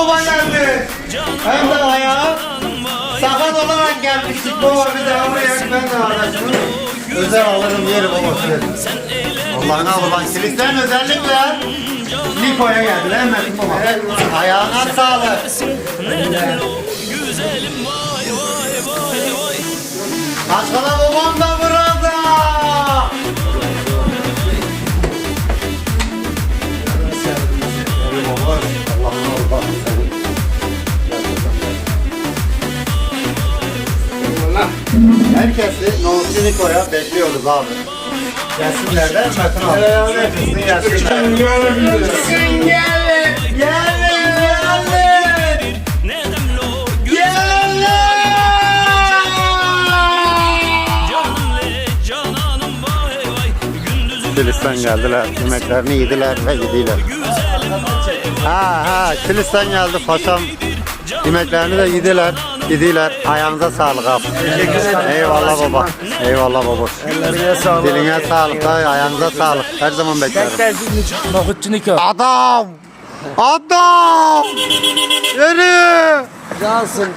baba geldi. Hem de ayağı sakat olarak gelmiştik baba bir de oraya ben de arasını. Özel alırım yeri baba size. Allah'ına kurban. Kilisten özellikle Niko'ya geldi değil mi Metin baba? Ayağına sağlık. Başkana babam da Herkesi Nohutçu Niko'ya bekliyoruz abi. Gelsinler de Metin abi. Gelsinler. Gelsinler. Gelin. Gelin. Gelin. Kilis'ten geldiler, yemeklerini yediler ve yediler. Ha ha, Kilis'ten geldi paşam. Yemeklerini de yediler, yediler. Ayağınıza sağlık abi. Eyvallah baba. Eyvallah baba. Ellerine sağlık. Diline sağlık, da, ayağınıza sağlık. Her zaman beklerim. Nohutçu Niko. Adam! Adam! Yürü! Cansın.